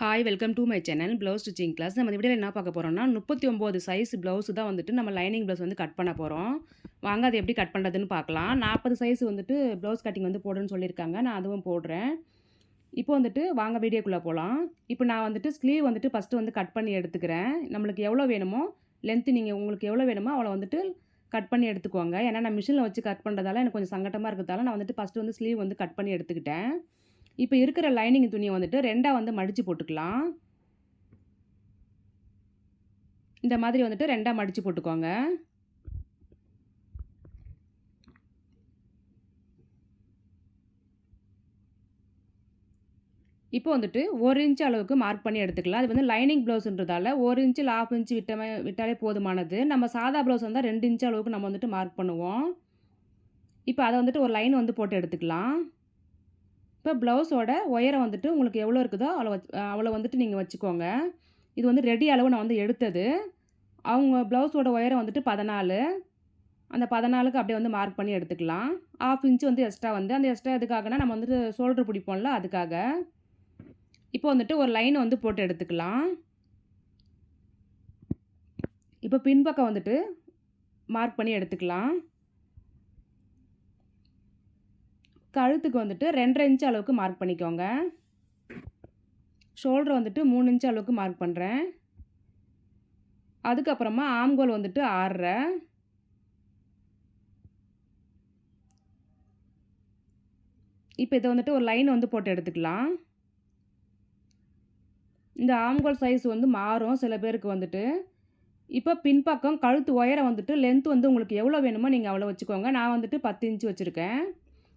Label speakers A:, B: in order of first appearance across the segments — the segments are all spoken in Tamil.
A: Hi welcome to my channel blouse stitching class நம்ம இந்த வீடியோவில் என்ன பார்க்க போகிறோம்னா முப்பத்தி ஒம்பது சைஸ் ப்ளவுஸ் தான் வந்துட்டு நம்ம லைனிங் ப்ளவுஸ் வந்து கட் பண்ண போகிறோம் வாங்க அது எப்படி கட் பண்ணுறதுன்னு பார்க்கலாம். நாற்பது சைஸ் வந்துட்டு ப்ளவுஸ் கட்டிங் வந்து போடுன்னு சொல்லியிருக்காங்க. நான் அதுவும் போடுறேன். இப்போ வந்துட்டு வாங்க வீடியோக்குள்ளே போகலாம் இப்போ நான் வந்துட்டு ஸ்லீவ் வந்துட்டு ஃபஸ்ட்டு வந்து கட் பண்ணி எடுத்துக்கிறேன். நம்மளுக்கு எவ்வளோ வேணுமோ லென்த்து நீங்கள் உங்களுக்கு எவ்வளோ வேணுமோ அவ்வளோ வந்துட்டு கட் பண்ணி எடுத்துக்கோங்க. ஏன்னா நான் மிஷினில் வச்சு கட் பண்ணுறதால எனக்கு கொஞ்சம் சங்கட்டமாக இருக்கிறதால நான் வந்துட்டு ஃபஸ்ட்டு வந்து ஸ்லீவ் வந்து கட் பண்ணி எடுத்துக்கிட்டேன். இப்போ இருக்கிற லைனிங் துணியை வந்துட்டு ரெண்டாக வந்து மடித்து போட்டுக்கலாம். இந்த மாதிரி வந்துட்டு ரெண்டாக மடித்து போட்டுக்கோங்க. இப்போ வந்துட்டு ஒரு இன்ச்சு அளவுக்கு மார்க் பண்ணி எடுத்துக்கலாம். அது வந்து லைனிங் ப்ளவுஸ்ன்றதால ஒரு இன்ச்சு ஆஃப் இன்ச்சு விட்டமே விட்டாலே போதுமானது. நம்ம சாதா ப்ளவுஸ் வந்தால் ரெண்டு இன்ச்சு அளவுக்கு நம்ம வந்துட்டு மார்க் பண்ணுவோம். இப்போ அதை வந்துட்டு ஒரு லைன் வந்து போட்டு எடுத்துக்கலாம். இப்போ ப்ளவுஸோட உயரம் வந்துட்டு உங்களுக்கு எவ்வளோ இருக்குதோ அவ்வளோ அவ்வளோ வந்துட்டு நீங்கள் வச்சுக்கோங்க. இது வந்து ரெடி அளவு நான் வந்து எடுத்தது. அவங்க ப்ளவுஸோட உயரம் வந்துட்டு பதினாலு. அந்த பதினாலுக்கு அப்படியே வந்து மார்க் பண்ணி எடுத்துக்கலாம். ஆஃப் இன்ச்சு வந்து எக்ஸ்ட்ரா வந்து அந்த எக்ஸ்ட்ரா எதுக்காகனா நம்ம வந்துட்டு ஷோல்டர் பிடிப்போம்ல அதுக்காக. இப்போ வந்துட்டு ஒரு லைன் வந்து போட்டு எடுத்துக்கலாம். இப்போ பின்பக்கம் வந்துட்டு மார்க் பண்ணி எடுத்துக்கலாம். கழுத்துக்கு வந்துட்டு ரெண்டரை இன்ச் அளவுக்கு மார்க் பண்ணிக்கோங்க. ஷோல்டர் வந்துட்டு மூணு இன்ச் அளவுக்கு மார்க் பண்ணுறேன் அதுக்கப்புறமா ஆம்கோல் வந்துட்டு ஆறரை இப்போ இதை வந்துட்டு ஒரு லைன் வந்து போட்டு எடுத்துக்கலாம். இந்த ஆம்கோல் சைஸ் வந்து மாறும் சில பேருக்கு வந்துட்டு. இப்போ பின்பக்கம் கழுத்து உயரம் வந்துட்டு லென்த் வந்து உங்களுக்கு எவ்வளோ வேணுமோ நீங்கள் அவ்வளோ வச்சுக்கோங்க. நான் வந்துட்டு பத்து இன்ச்சு வச்சுருக்கேன்.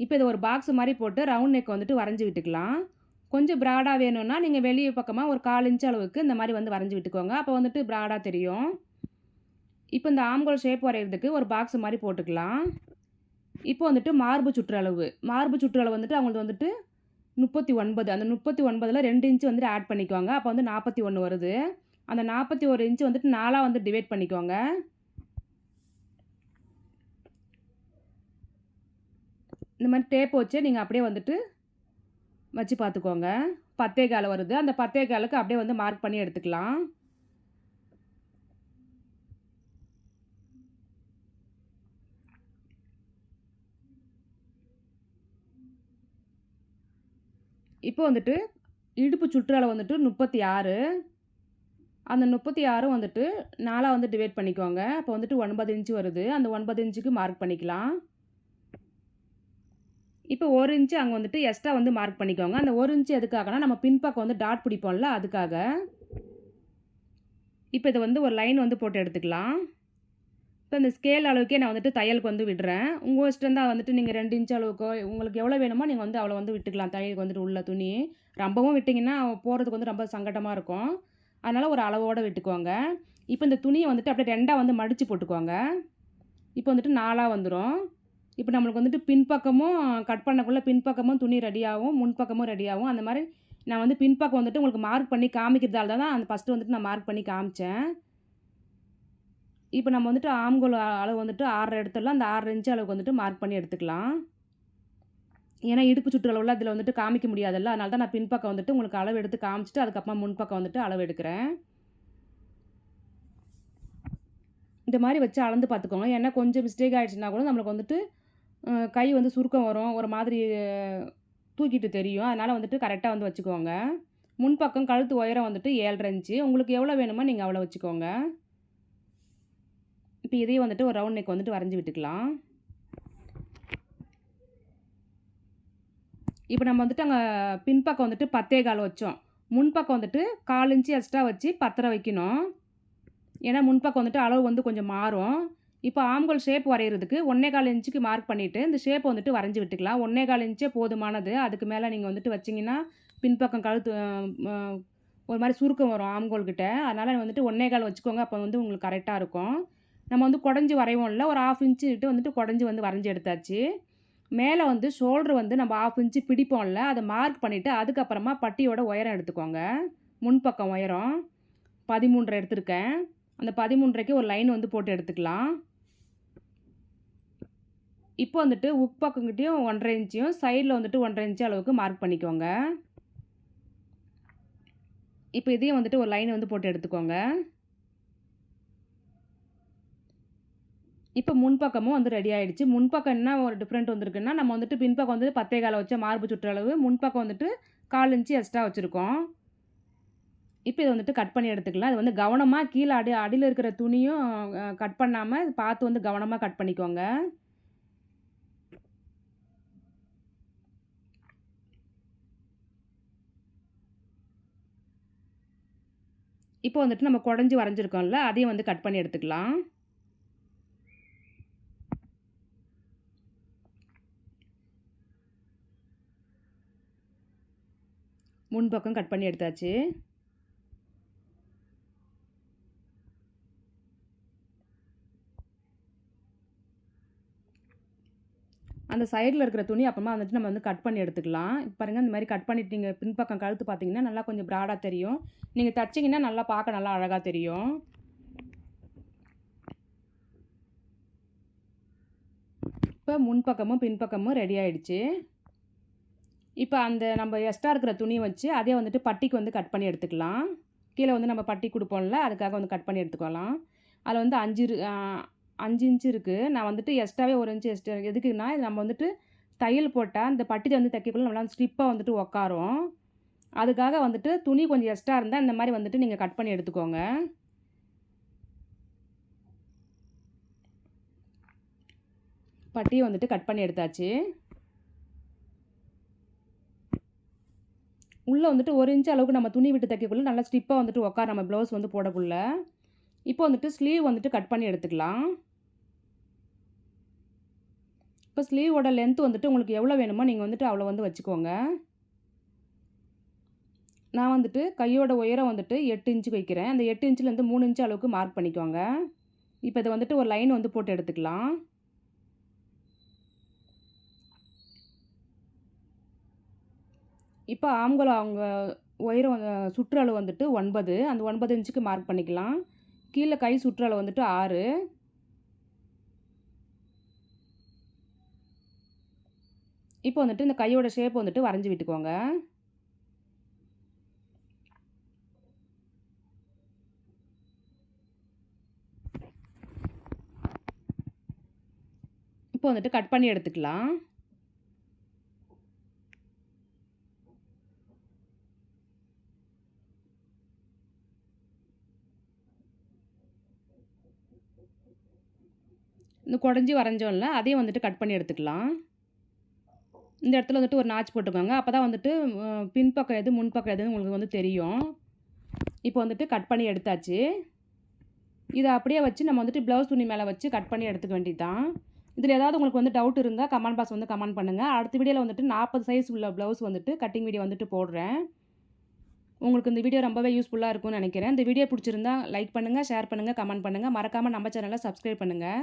A: இப்போ இதை ஒரு பாக்ஸ் மாதிரி போட்டு ரவுண்ட் நெக் வந்துட்டு வரைஞ்சி விட்டுக்கலாம். கொஞ்சம் ப்ராடாக வேணும்னா நீங்கள் வெளியே பக்கமாக ஒரு கால் இன்ச் அளவுக்கு இந்த மாதிரி வந்து வரைஞ்சி விட்டுக்கோங்க. அப்போ வந்துட்டு ப்ராடாக தெரியும். இப்போ இந்த ஆம்கோல் ஷேப் வரைகிறதுக்கு ஒரு பாக்ஸ் மாதிரி போட்டுக்கலாம். இப்போ வந்துட்டு மார்பு சுற்றளவு மார்பு சுற்றளவு வந்துட்டு அவங்களுக்கு வந்துட்டு முப்பத்தி ஒன்பது. அந்த முப்பத்தி ஒன்பதில் ரெண்டு இன்ச்சு வந்துட்டு ஆட் பண்ணிக்குவாங்க அப்போ வந்து நாற்பத்தி ஒன்று வருது. அந்த நாற்பத்தி ஒரு இன்ச்சு வந்துட்டு நாலாக வந்து டிவைட் பண்ணிக்கோங்க. இந்த மாதிரி டேப் வச்சு நீங்கள் அப்படியே வந்துட்டு வச்சு பார்த்துக்கோங்க. பத்தே கால வருது. அந்த பத்தே காலுக்கு அப்படியே வந்து மார்க் பண்ணி எடுத்துக்கலாம். இப்போ வந்துட்டு இடுப்பு சுற்றளவு வந்துட்டு முப்பத்தி ஆறு. அந்த முப்பத்தி ஆறும் வந்துட்டு நாலாக வந்து டிவைட் பண்ணிக்கோங்க. அப்போ வந்துட்டு ஒன்பது இன்ச்சு வருது. அந்த ஒன்பது இன்ச்சுக்கு மார்க் பண்ணிக்கலாம். இப்போ ஒரு இன்ச்சு அங்கே வந்துட்டு எக்ஸ்ட்ரா வந்து மார்க் பண்ணிக்கோங்க. அந்த ஒரு இன்ச்சு எதுக்காகனா நம்ம பின்பக்கம் வந்து டாட் பிடிப்போம்ல அதுக்காக. இப்போ இதை வந்து ஒரு லைன் வந்து போட்டு எடுத்துக்கலாம். இப்போ இந்த ஸ்கேல் அளவுக்கே நான் வந்துட்டு தையலுக்கு வந்து விடுறேன். உங்கள் இஷ்டம் தான் வந்துட்டு நீங்கள் ரெண்டு இன்ச் அளவுக்கோ உங்களுக்கு எவ்வளோ வேணுமோ நீங்கள் வந்து அவ்வளோ வந்து விட்டுக்கலாம். தையலுக்கு வந்துட்டு உள்ள துணி. ரொம்பவும் விட்டிங்கன்னா போகிறதுக்கு வந்து ரொம்ப சங்கடமாக இருக்கும். அதனால் ஒரு அளவோடு விட்டுக்கோங்க. இப்போ இந்த துணியை வந்துட்டு அப்படியே ரெண்டாக வந்து மடித்து போட்டுக்கோங்க. இப்போ வந்துட்டு நாலாக வந்துடும் இப்போ நம்மளுக்கு வந்துட்டு பின்பக்கமும் கட் பண்ணக்குள்ளே பின்பக்கமும் துணி ரெடியாகும் முன்பக்கமும் ரெடியாகும் அந்த மாதிரி நான் வந்து பின்பக்கம் வந்துட்டு உங்களுக்கு மார்க் பண்ணி காமிக்கிறதால தான் அந்த ஃபஸ்ட்டு வந்துட்டு நான் மார்க் பண்ணி காமித்தேன் இப்போ நம்ம வந்துட்டு ஆம்கோல் அளவு வந்துட்டு ஆறரை எடுத்துடலாம். அந்த ஆறரை இன்ச்சு அளவுக்கு வந்துட்டு மார்க் பண்ணி எடுத்துக்கலாம். ஏன்னா இடுப்பு சுற்றளவில் அதில் வந்துட்டு காமிக்க முடியாதுல்ல. அதனால தான் நான் பின்பக்கம் வந்துட்டு உங்களுக்கு அளவு எடுத்து காமிச்சிட்டு அதுக்கப்புறமா முன்பக்கம் வந்துட்டு அளவு எடுக்கிறேன். இந்த மாதிரி வச்சு அளந்து பார்த்துக்கோங்க. ஏன்னா கொஞ்சம் மிஸ்டேக் ஆகிடுச்சுன்னா கூட நம்மளுக்கு வந்துட்டு கை வந்து சுருக்கம் வரும். ஒரு மாதிரி தூக்கிட்டு தெரியும். அதனால் வந்துட்டு கரெக்டாக வந்து வச்சுக்கோங்க. முன்பக்கம் கழுத்து உயரம் வந்துட்டு ஏழரை இன்ச்சு. உங்களுக்கு எவ்வளோ வேணுமோ நீங்கள் அவ்வளோ வச்சுக்கோங்க. இப்போ இதையும் வந்துட்டு ஒரு ரவுண்ட் நெக் வந்துட்டு வரைஞ்சி விட்டுக்கலாம். இப்போ நம்ம வந்துட்டு அங்கே பின்பக்கம் வந்துட்டு பத்தே கால் வச்சோம். முன்பக்கம் வந்துட்டு கால் இன்ச்சு எக்ஸ்ட்ரா வச்சு பத்தரை வைக்கணும். ஏன்னா முன்பக்கம் வந்துட்டு அளவு வந்து கொஞ்சம் மாறும். இப்போ ஆம்கோல் ஷேப் வரைகிறதுக்கு ஒன்றே கால் இன்ச்சுக்கு மார்க் பண்ணிவிட்டு இந்த ஷேப் வந்துட்டு வரைஞ்சி விட்டுக்கலாம். ஒன்றே கால் இன்ச்சே போதுமானது. அதுக்கு மேலே நீங்கள் வந்துட்டு வச்சிங்கன்னா பின்பக்கம் கழுத்து ஒரு மாதிரி சுருக்கம் வரும் ஆம்கோல் கிட்ட. அதனால் வந்துட்டு ஒன்றே கால் வச்சுக்கோங்க. அப்போ வந்து உங்களுக்கு கரெக்டாக இருக்கும். நம்ம வந்து குடஞ்சி வரைவோம்ல. ஒரு ஆஃப் இன்ச்சு விட்டு வந்துட்டு குடஞ்சி வந்து வரைஞ்சி எடுத்தாச்சு. மேலே வந்து ஷோல்டர் வந்து நம்ம ஆஃப் இன்ச்சு பிடிப்போம்ல. அதை மார்க் பண்ணிவிட்டு அதுக்கப்புறமா பட்டியோட உயரம் எடுத்துக்கோங்க. முன்பக்கம் உயரம். பதிமூன்றரை எடுத்திருக்கேன். அந்த பதிமூன்றரைக்கு ஒரு லைன் வந்து போட்டு எடுத்துக்கலாம். இப்போ வந்துட்டு உக் பக்கங்கிட்டையும் ஒன்றரை இன்ச்சியும் சைடில் வந்துட்டு ஒன்றரை இன்ச்சு அளவுக்கு மார்க் பண்ணிக்கோங்க. இப்போ இதையும் வந்துட்டு ஒரு லைன் வந்து போட்டு எடுத்துக்கோங்க. இப்போ முன்பக்கமும் வந்து ரெடி ஆகிடுச்சு முன்பக்கம் என்ன ஒரு டிஃப்ரெண்ட் வந்திருக்குன்னா நம்ம வந்துட்டு பின்பக்கம் வந்துட்டு பத்தே காலை வச்ச மார்பு சுற்றளவு முன்பக்கம் வந்துட்டு கால் இன்ச்சு எக்ஸ்ட்ரா வச்சுருக்கோம். இப்போ இதை வந்துட்டு கட் பண்ணி எடுத்துக்கலாம். இது வந்து கவனமாக கீழே அடி அடியில் இருக்கிற துணியும் கட் பண்ணாமல் பார்த்து வந்து கவனமாக கட் பண்ணிக்கோங்க. இப்போ வந்துட்டு நம்ம குடஞ்சி வரைஞ்சிருக்கோம்ல அதையும் வந்து கட் பண்ணி எடுத்துக்கலாம். முன்பக்கம் கட் பண்ணி எடுத்தாச்சு. அந்த சைடில் இருக்கிற துணி அப்புறமா வந்துட்டு நம்ம வந்து கட் பண்ணி எடுத்துக்கலாம். இப்போ பாருங்கள் இந்த மாதிரி கட் பண்ணிட்டு நீங்கள் பின்பக்கம் கழுத்து பார்த்தீங்கன்னா நல்லா கொஞ்சம் ப்ராடாக தெரியும். நீங்கள் தைச்சிங்கன்னா நல்லா பார்க்க நல்லா அழகாக தெரியும். இப்போ முன்பக்கமும் பின்பக்கமும் ரெடி ஆகிடுச்சு இப்போ அந்த நம்ம எக்ஸ்ட்ரா இருக்கிற துணியை வச்சு அதே வந்துட்டு பட்டிக்கு வந்து கட் பண்ணி எடுத்துக்கலாம். கீழே வந்து நம்ம பட்டி கொடுப்போம்ல அதுக்காக வந்து கட் பண்ணி எடுத்துக்கலாம். அதில் வந்து அஞ்சு அஞ்சு இன்ச்சு இருக்குது நான் வந்துட்டு எக்ஸ்ட்ராவே ஒரு இன்ச்சு எக்ஸ்ட்ரா எதுக்குன்னா இது நம்ம வந்துட்டு தையல் போட்டால் இந்த பட்டியில் வந்து தைக்கக்குள்ள நம்மளால ஸ்லிப்பாக வந்துட்டு உக்காரும். அதுக்காக வந்துட்டு துணி கொஞ்சம் எக்ஸ்ட்ரா இருந்தால் இந்த மாதிரி வந்துட்டு நீங்கள் கட் பண்ணி எடுத்துக்கோங்க. பட்டியை வந்துட்டு கட் பண்ணி எடுத்தாச்சு. உள்ளே வந்துட்டு ஒரு இன்ச்சு அளவுக்கு நம்ம துணி விட்டு தைக்கக்குள்ள நல்லா ஸ்டிப்பாக வந்துட்டு உட்கார நம்ம ப்ளவுஸ் வந்து போடக்குள்ள. இப்போ வந்துட்டு ஸ்லீவ் வந்துட்டு கட் பண்ணி எடுத்துக்கலாம். இப்போ ஸ்லீவோட லென்த் வந்துட்டு உங்களுக்கு எவ்வளோ வேணுமோ நீங்கள் வந்துட்டு அவ்வளோ வந்து வச்சுக்கோங்க. நான் வந்துட்டு கையோட உயரம் வந்துட்டு எட்டு இன்ச்சுக்கு வைக்கிறேன். அந்த எட்டு இன்ச்சிலேருந்து மூணு இன்ச்சு அளவுக்கு மார்க் பண்ணிக்கோங்க. இப்போ இதை வந்துட்டு ஒரு லைன் வந்து போட்டு எடுத்துக்கலாம். இப்போ ஆம்குளம் அவங்க உயரம் சுற்றளவு வந்துட்டு ஒன்பது. அந்த ஒன்பது இன்ச்சுக்கு மார்க் பண்ணிக்கலாம். கீழே கை சுற்றளவு வந்துட்டு ஆறு. இப்போ வந்துட்டு இந்த கையோட ஷேப் வந்துட்டு வரைஞ்சி விட்டுக்கோங்க. இப்போ வந்துட்டு கட் பண்ணி எடுத்துக்கலாம். இந்த குடஞ்சி வரைஞ்சோம்ல அதையும் வந்துட்டு கட் பண்ணி எடுத்துக்கலாம். இந்த இடத்துல வந்துட்டு ஒரு நாச்சு போட்டுக்கோங்க. அப்போ தான் வந்துட்டு பின்பக்கம் எது முன்பக்கம் எதுன்னு உங்களுக்கு வந்து தெரியும். இப்போ வந்துட்டு கட் பண்ணி எடுத்தாச்சு. இதை அப்படியே வச்சு நம்ம வந்துட்டு ப்ளவுஸ் துணி மேலே வச்சு கட் பண்ணி எடுத்துக்க வேண்டியதுதான். இதில் ஏதாவது உங்களுக்கு வந்து டவுட் இருந்தால் கமெண்ட் பாக்ஸ் வந்து கமெண்ட் பண்ணுங்கள் அடுத்த வீடியோவில் வந்துட்டு நாற்பது சைஸ் உள்ள ப்ளவுஸ் வந்துட்டு கட்டிங் வீடியோ வந்துட்டு போடுறேன். உங்களுக்கு இந்த வீடியோ ரொம்பவே யூஸ்ஃபுல்லாக இருக்கும்னு நினைக்கிறேன். இந்த வீடியோ பிடிச்சிருந்தா லைக் பண்ணுங்கள் ஷேர் பண்ணுங்கள் கமெண்ட் பண்ணுங்கள் மறக்காமல் நம்ம சேனலை சப்ஸ்கிரைப் பண்ணுங்கள்